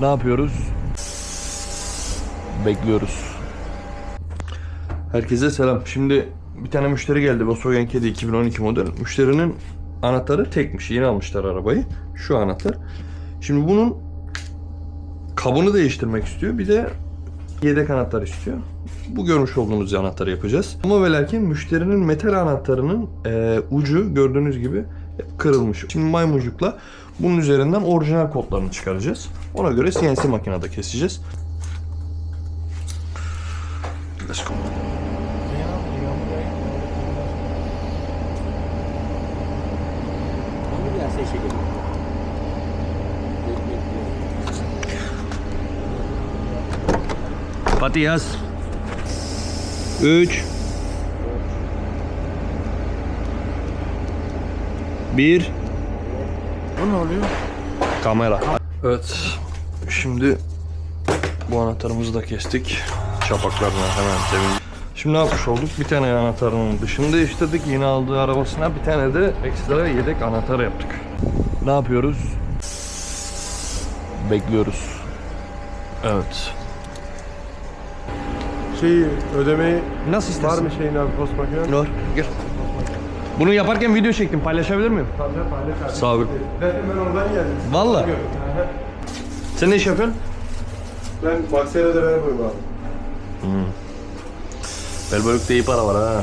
Ne yapıyoruz? Bekliyoruz. Herkese selam. Şimdi bir tane müşteri geldi. Volkswagen Kedi 2012 model. Müşterinin anahtarı tekmiş. Yeni almışlar arabayı. Şu anahtar. Şimdi bunun kabını değiştirmek istiyor. Bir de yedek anahtar istiyor. Bu görmüş olduğunuz anahtarı yapacağız. Ama ve lakin müşterinin metal anahtarının e, ucu gördüğünüz gibi kırılmış. Şimdi maymuncukla bunun üzerinden orijinal kodlarını çıkaracağız. Ona göre CNC makinede keseceğiz. Let's go. Yaz. 3 1 O ne oluyor? Kamera. Evet. Şimdi bu anahtarımızı da kestik. Çapaklarına hemen temizledik. Şimdi ne yapmış olduk? Bir tane anahtarın dışını değiştirdik. Yeni aldığı arabasına bir tane de ekstra yedek anahtar yaptık. Ne yapıyoruz? Bekliyoruz. Evet. Şeyi ödemeyi Nasıl var istersin? mı şeyin abi post makine? Var. Gel. Bunu yaparken video çektim. Paylaşabilir miyim? Tabii paylaş abi. Sağ ol. Zaten ben oradan geldim. Valla. Sen ne iş yapıyorsun? Ben Maksayla da ben yapıyorum abi. Belbörük'te iyi para var ha.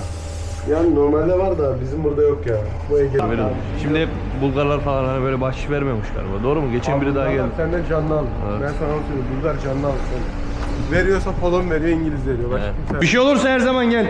Yani normalde var da bizim burada yok ya. Bu. Verin. Şimdi hep Bulgarlar falan hani böyle bahşiş vermiyormuş galiba. Doğru mu? Geçen biri daha geldi. Senden canlı al. Evet. Ben sana söylüyorum. Bulgar canlı al. Veriyorsa Polon veriyor, İngiliz veriyor. Başka Evet. kimse Bir şey olursa her zaman gel.